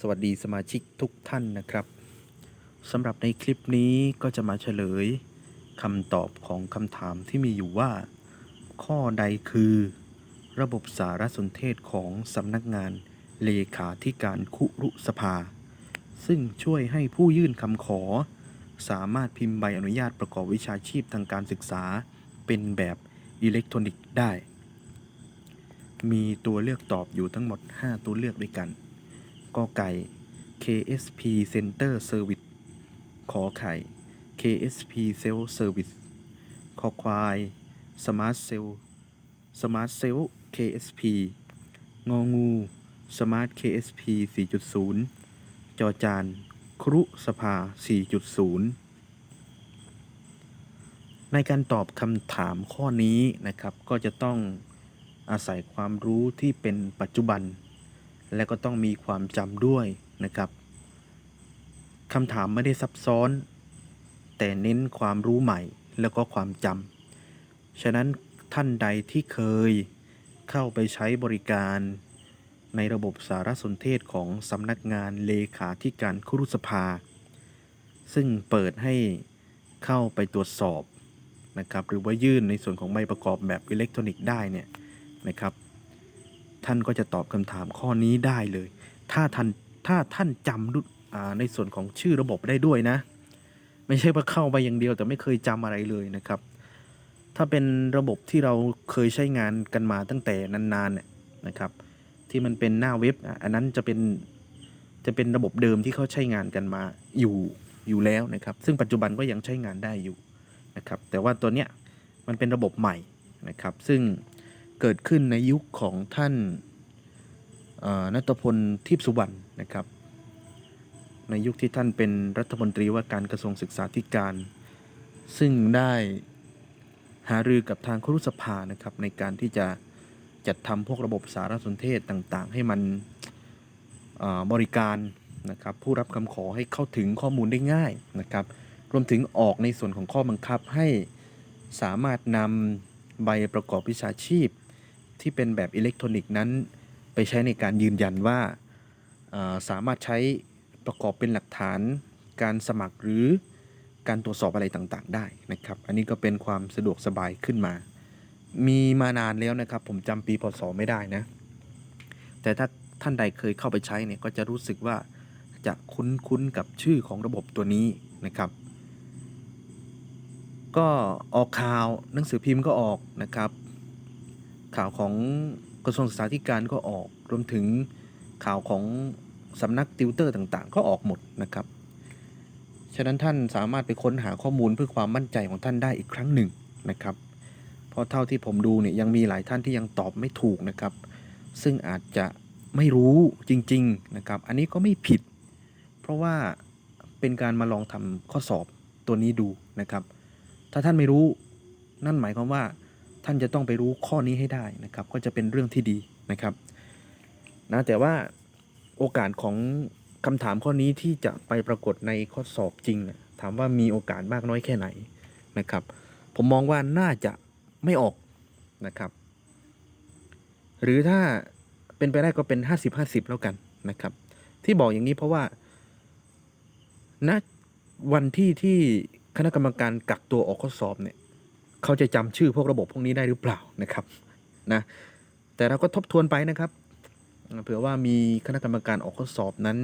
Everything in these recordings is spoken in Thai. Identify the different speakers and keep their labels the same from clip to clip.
Speaker 1: สวัสดีสมาชิกทุกท่านนะครับสำหรับในคลิปนี้ก็จะมาเฉลยคำตอบของคำถามที่มีอยู่ว่า ข้อใดคือ ระบบสารสนเทศของสำนักงานเลขาธิการคุรุสภา ซึ่งช่วยให้ผู้ยื่นคำขอ สามารถพิมพ์ใบอนุญาตประกอบวิชาชีพทางการศึกษา เป็นแบบอิเล็กทรอนิกส์ได้ มีตัวเลือกตอบอยู่ทั้งหมด 5 ตัวเลือกด้วยกัน กอไก่ KSP Center Service ขอไข่ KSP Cell Service คอควาย Smart Cell Smart Cell KSP งองู Smart KSP 4.0 จอจาน ครุสภา 4.0 ในการตอบคำถามข้อนี้นะครับ ก็จะต้องอาศัยความรู้ที่เป็นปัจจุบัน และก็ต้องมีความจำด้วยนะครับคำถามไม่ได้ซับซ้อน แต่เน้นความรู้ใหม่แล้วก็ความจำฉะนั้นท่านใดที่เคยเข้าไปใช้บริการในระบบสารสนเทศของสำนักงานเลขาธิการครุสภา ซึ่งเปิดให้เข้าไปตรวจสอบนะครับหรือว่ายื่นในส่วนของใบประกอบแบบอิเล็กทรอนิกส์ได้เนี่ยนะครับ ท่านก็จะตอบคำถามข้อนี้ได้เลย ถ้าท่านถ้าท่านจำในส่วนของชื่อระบบได้ด้วยนะ ไม่ใช่ว่าเข้าไปอย่างเดียวแต่ไม่เคยจำอะไรเลยนะครับ ถ้าเป็นระบบที่เราเคยใช้งานกันมาตั้งแต่นานๆเนี่ยนะครับ ที่มันเป็นหน้าเว็บอันนั้นจะเป็นจะเป็นระบบเดิมที่เขาใช้งานกันมาอยู่อยู่แล้วนะครับ ซึ่งปัจจุบันก็ยังใช้งานได้อยู่นะครับ แต่ว่าตัวเนี้ยมันเป็นระบบใหม่นะครับ ซึ่ง เกิดขึ้นในยุคของท่านนัตพลทิพสุวรรณนะครับ ในยุคที่ท่านเป็นรัฐมนตรีว่าการกระทรวงศึกษาธิการ ซึ่งได้หารือกับทางครุสภานะครับในการที่จะจัดทำพวกระบบสารสนเทศต่างๆ ให้มันบริการนะครับผู้รับคำขอให้เข้าถึงข้อมูลได้ง่ายนะครับ รวมถึงออกในส่วนของข้อบังคับให้สามารถนำใบประกอบวิชาชีพ ที่เป็นแบบอิเล็กทรอนิกส์นั้น ไปใช้ในการยืนยันว่าสามารถใช้ประกอบเป็นหลักฐาน การสมัครหรือการตรวจสอบอะไรต่างๆ ได้นะครับ อันนี้ก็เป็นความสะดวกสบายขึ้นมา มีมานานแล้วนะครับ ผมจำปีพศไม่ได้นะ แต่ถ้าท่านใดเคยเข้าไปใช้เนี่ยก็จะรู้สึกว่าจะคุ้นๆกับชื่อของระบบตัวนี้นะครับ ก็ออกข่าวหนังสือพิมพ์ก็ออกนะครับ ข่าวของกระทรวงศึกษาธิการก็ออก รวมถึงข่าวของสำนักติวเตอร์ต่างๆ ก็ออกหมดนะครับ ฉะนั้นท่านสามารถไปค้นหาข้อมูลเพื่อความมั่นใจของท่านได้อีกครั้งหนึ่งนะครับ เพราะเท่าที่ผมดูเนี่ยยังมีหลายท่านที่ยังตอบไม่ถูกนะครับ ซึ่งอาจจะไม่รู้จริงๆนะครับ อันนี้ก็ไม่ผิด เพราะว่าเป็นการมาลองทำข้อสอบตัวนี้ดูนะครับ ถ้าท่านไม่รู้นั่นหมายความว่า ท่านจะต้องไปรู้ข้อนี้ให้ได้นะครับ ก็จะเป็นเรื่องที่ดีนะครับนะแต่ว่าโอกาสของคำถามข้อนี้ที่จะไปปรากฏในข้อสอบจริงถามว่ามีโอกาสมากน้อยแค่ไหนนะครับ ผมมองว่าน่าจะไม่ออกนะครับ หรือถ้าเป็นไปได้ก็เป็น 50-50 แล้วกันนะครับ ที่บอกอย่างนี้เพราะว่าณวันที่ที่คณะกรรมการกักตัวออกข้อสอบเนี่ย เขาจะจำชื่อพวกระบบพวกนี้ได้หรือเปล่านะครับนะแต่เราก็ทบทวนไปนะครับเผื่อว่ามีคณะกรรมการออกข้อสอบนั้น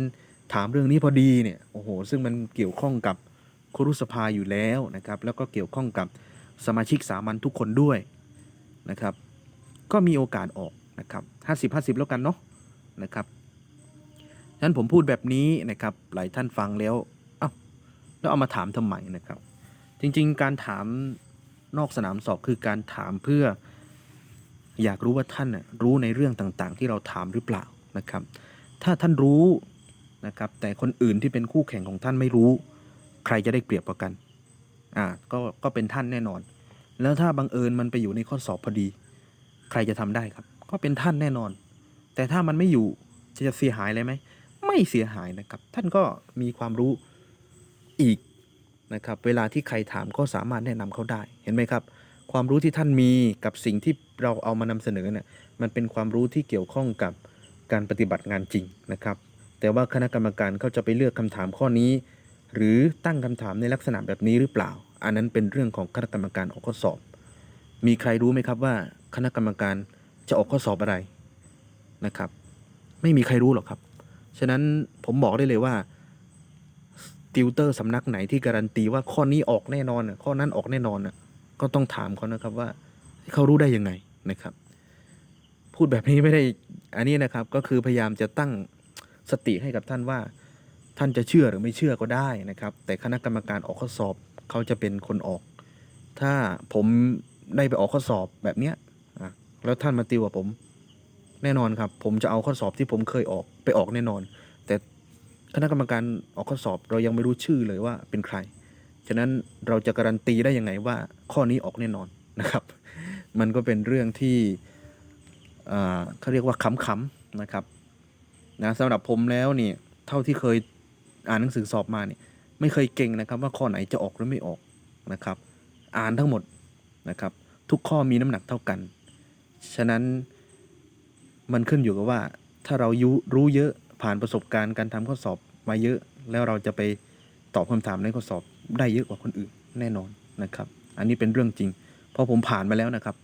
Speaker 1: ถามเรื่องนี้พอดีเนี่ยโอ้โหซึ่งมันเกี่ยวข้องกับครุสภาอยู่แล้วนะครับ แล้วก็เกี่ยวข้องกับสมาชิกสามัญทุกคนด้วยนะครับ ก็มีโอกาสออกนะครับห้าสิบห้าสิบแล้วกันเนาะนะครับฉะนั้นผมพูดแบบนี้นะครับหลายท่านฟังแล้วเอ้าแล้วเอามาถามทำไมนะครับ จริงๆ การถาม นอกสนามสอบคือการถามเพื่อ อยากรู้ว่าท่านรู้ในเรื่องต่างๆ ที่เราถามหรือเปล่านะครับ ถ้าท่านรู้นะครับ แต่คนอื่นที่เป็นคู่แข่งของท่านไม่รู้ ใครจะได้เปรียบกว่ากันอ่าก็ก็เป็นท่านแน่นอน แล้วถ้าบังเอิญมันไปอยู่ในข้อสอบพอดี ใครจะทำได้ครับ ก็เป็นท่านแน่นอน แต่ถ้ามันไม่อยู่จะเสียหายเลยไหมไม่เสียหายนะครับ ท่านก็มีความรู้อีก นะครับเวลาที่ใครถามก็สามารถแนะนำเขาได้ เห็นไหมครับ ความรู้ที่ท่านมีกับสิ่งที่เราเอามานำเสนอเนี่ยมันเป็นความรู้ที่เกี่ยวข้องกับการปฏิบัติงานจริงนะครับ แต่ว่าคณะกรรมการเขาจะไปเลือกคำถามข้อนี้ หรือตั้งคำถามในลักษณะแบบนี้หรือเปล่า อันนั้นเป็นเรื่องของคณะกรรมการออกข้อสอบ มีใครรู้ไหมครับว่าคณะกรรมการจะออกข้อสอบอะไรนะครับ ไม่มีใครรู้หรอกครับ ฉะนั้นผมบอกได้เลยว่า ติวเตอร์สำนักไหนที่การันตีว่าข้อนี้ออกแน่นอนข้อนั้นออกแน่นอนก็ต้องถามเขานะครับว่าเขารู้ได้ยังไงนะครับ พูดแบบนี้ไม่ได้อันนี้นะครับก็คือพยายามจะตั้งสติให้กับท่านว่า ท่านจะเชื่อหรือไม่เชื่อก็ได้นะครับ แต่คณะกรรมการออกข้อสอบเขาจะเป็นคนออก ถ้าผมได้ไปออกข้อสอบแบบเนี้ยแล้วท่านมาติวกับผม แน่นอนครับ ผมจะเอาข้อสอบที่ผมเคยออกไปออกแน่นอน คณะกรรมการออกข้อสอบเรายังไม่รู้ชื่อเลยว่าเป็นใคร ฉะนั้นเราจะการันตีได้ยังไงว่าข้อนี้ออกแน่นอนนะครับ มันก็เป็นเรื่องที่เขาเรียกว่าขำๆนะครับนะสำหรับผมแล้วนี่เท่าที่เคยอ่านหนังสือสอบมาเนี่ยไม่เคยเก่งนะครับ ว่าข้อไหนจะออกหรือไม่ออกนะครับ อ่านทั้งหมดนะครับ ทุกข้อมีน้ำหนักเท่ากัน ฉะนั้นมันขึ้นอยู่กับว่าถ้าเรายุรู้เยอะ ผ่านประสบการณ์การทำข้อสอบมาเยอะ แล้วเราจะไปตอบคำถามในข้อสอบได้เยอะกว่าคนอื่นแน่นอนนะครับ อันนี้เป็นเรื่องจริง เพราะผมผ่านมาแล้วนะครับ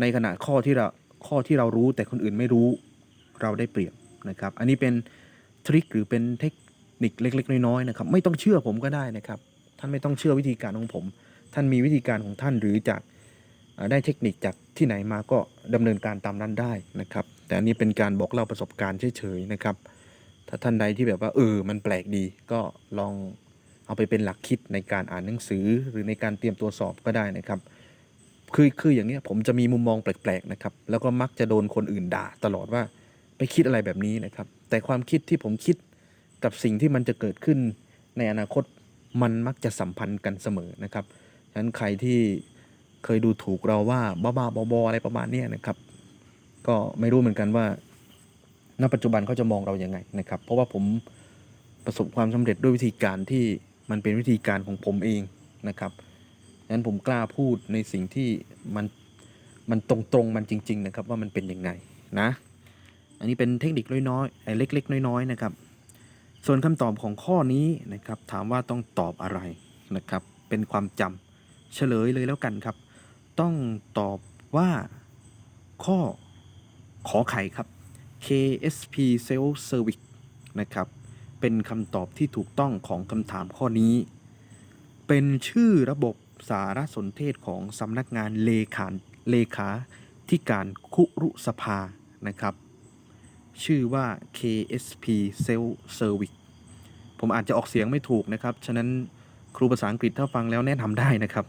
Speaker 1: ในขณะข้อที่เราข้อที่เรารู้แต่คนอื่นไม่รู้เราได้เปรียบนะครับ อันนี้เป็นทริคหรือเป็นเทคนิคเล็ก ๆ น้อยๆนะครับ ไม่ต้องเชื่อผมก็ได้นะครับ ท่านไม่ต้องเชื่อวิธีการของผม ท่านมีวิธีการของท่านหรือจากได้เทคนิคจากที่ไหนมาก็ดำเนินการตามนั้นได้นะครับ แต่อันนี้เป็นการบอกเล่าประสบการณ์เฉยๆนะครับ ถ้าท่านใดที่แบบว่าเออมันแปลกดี ก็ลองเอาไปเป็นหลักคิดในการอ่านหนังสือหรือในการเตรียมตัวสอบก็ได้นะครับ คือคืออย่างเนี้ยผมจะมีมุมมองแปลกๆนะครับ แล้วก็มักจะโดนคนอื่นด่าตลอดว่าไปคิดอะไรแบบนี้นะครับ แต่ความคิดที่ผมคิดกับสิ่งที่มันจะเกิดขึ้นในอนาคตมันมักจะสัมพันธ์กันเสมอนะครับฉะนั้นใครที่เคยดูถูกเราว่าบ้าๆบอๆอะไรประมาณนี้นะครับ ก็ไม่รู้เหมือนกันว่า ณปัจจุบันเขาจะมองเราอย่างไงนะครับ เพราะว่าผมประสบความสำเร็จด้วยวิธีการที่มันเป็นวิธีการของผมเองนะครับดังนั้นผมกล้าพูดในสิ่งที่มันมันตรงๆมันจริง ๆ นะครับ ว่ามันเป็นยังไงนะ อันนี้เป็นเทคนิคน้อยๆไอ้เล็ก ๆ น้อยๆนะครับ ส่วนคำตอบของข้อนี้นะครับ ถามว่าต้องตอบอะไรนะครับ เป็นความจำเฉลยเลยแล้วกันครับ ต้องตอบว่าข้อขอไข่ครับ KSP Self Service นะครับ เป็นคำตอบที่ถูกต้องของคำถามข้อนี้ เป็นชื่อระบบสารสนเทศของสำนักงานเลขาเลขาที่การคุรุสภานะครับ ชื่อว่า KSP Self Service ผมอาจจะออกเสียงไม่ถูกนะครับ ฉะนั้นครูภาษาอังกฤษถ้าฟังแล้วแนะนำได้นะครับ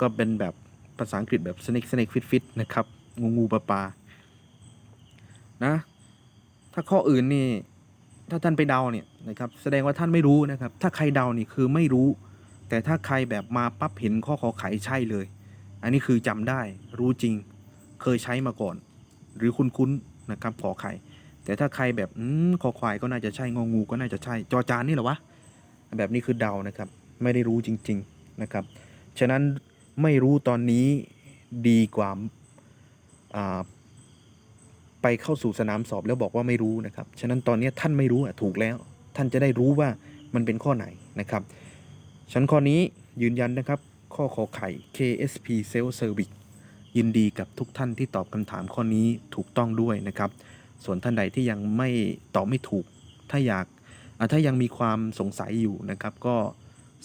Speaker 1: ก็เป็นแบบภาษาอังกฤษแบบ snake snake fit fit นะครับ งูงูปลาปลานะ ถ้าข้ออื่นนี่ถ้าท่านไปเดาเนี่ยนะครับแสดงว่าท่านไม่รู้นะครับ ถ้าใครเดานี่คือไม่รู้ แต่ถ้าใครแบบมาปั๊บเห็นข้อขอไขใช่เลย อันนี้คือจำได้รู้จริงเคยใช้มาก่อน หรือคุ้นๆนะครับขอไข่ แต่ถ้าใครแบบอืมคอควายก็น่าจะใช่งองูก็น่าจะใช่จอจานนี่เหรอวะแบบนี้คือเดานะครับ ไม่ได้รู้จริง ๆนะครับ ฉะนั้นไม่รู้ตอนนี้ดีกว่าอ่า ไปเข้าสู่สนามสอบแล้วบอกว่าไม่รู้นะครับ ฉะนั้นตอนนี้ท่านไม่รู้อะถูกแล้ว ท่านจะได้รู้ว่ามันเป็นข้อไหนนะครับชันข้อนี้ยืนยันนะครับ ข้อขอไข่ KSP Self Service ยินดีกับทุกท่านที่ตอบคำถามข้อนี้ถูกต้องด้วยนะครับ ส่วนท่านใดที่ยังไม่ตอบไม่ถูก ถ้าอยากถ้ายังมีความสงสัยอยู่นะครับ ก็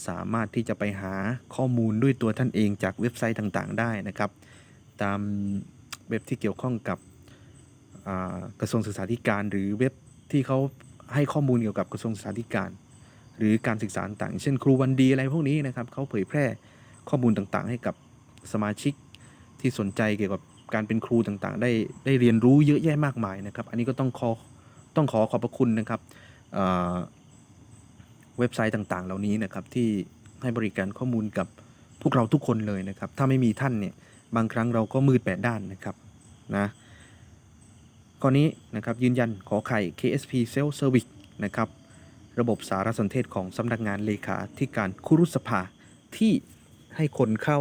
Speaker 1: สามารถที่จะไปหาข้อมูลด้วยตัวท่านเองจากเว็บไซต์ต่างๆ ได้นะครับ ตามเว็บที่เกี่ยวข้องกับ กระทรวงศึกษาธิการ หรือเว็บที่เขาให้ข้อมูลเกี่ยวกับกระทรวงศึกษาธิการ หรือการศึกษาต่างเช่น ครูวันดีอะไรพวกนี้นะครับเขาเผยแพร่ข้อมูลต่างๆ ให้กับสมาชิกที่สนใจเกี่ยวกับการเป็นครูต่างๆ ได้ได้เรียนรู้เยอะแยะมากมายนะครับ อันนี้ก็ต้องขอต้องขอขอบพระคุณนะครับเว็บไซต์ต่างๆ เหล่านี้นะครับที่ให้บริการข้อมูลกับพวกเราทุกคนเลยนะครับ ถ้าไม่มีท่านเนี่ยบางครั้งเราก็มืดแปดด้านนะครับนะ ข้อนี้นะครับยืนยันขอไข่ KSP Self Service นะครับระบบสารสนเทศของสำนักงานเลขาที่การคุรุสภาที่ให้คนเข้า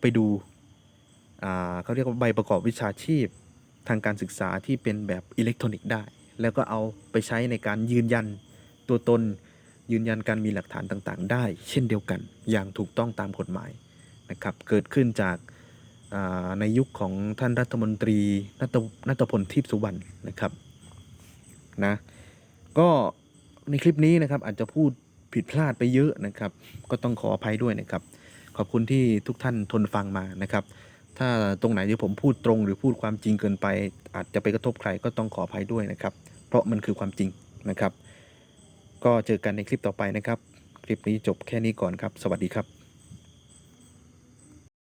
Speaker 1: ไปดูเขาเรียกว่าใบประกอบวิชาชีพทางการศึกษาที่เป็นแบบอิเล็กทรอนิกส์ได้ แล้วก็เอาไปใช้ในการยืนยันตัวตน ยืนยันการมีหลักฐานต่างๆ ได้ เช่นเดียวกันอย่างถูกต้องตามกฎหมายนะครับเกิดขึ้นจาก ในยุคของท่านรัฐมนตรีนัตนัตพลทิพย์สุวรรณนะครับนะก็ในคลิปนี้นะครับอาจจะพูดผิดพลาดไปเยอะนะครับ ก็ต้องขออภัยด้วยนะครับ ขอบคุณที่ทุกท่านทนฟังมานะครับ ถ้าตรงไหนที่ผมพูดตรง หรือพูดความจริงเกินไป อาจจะไปกระทบใครก็ต้องขออภัยด้วยนะครับ เพราะมันคือความจริงนะครับ ก็เจอกันในคลิปต่อไปนะครับ คลิปนี้จบแค่นี้ก่อนครับ สวัสดีครับ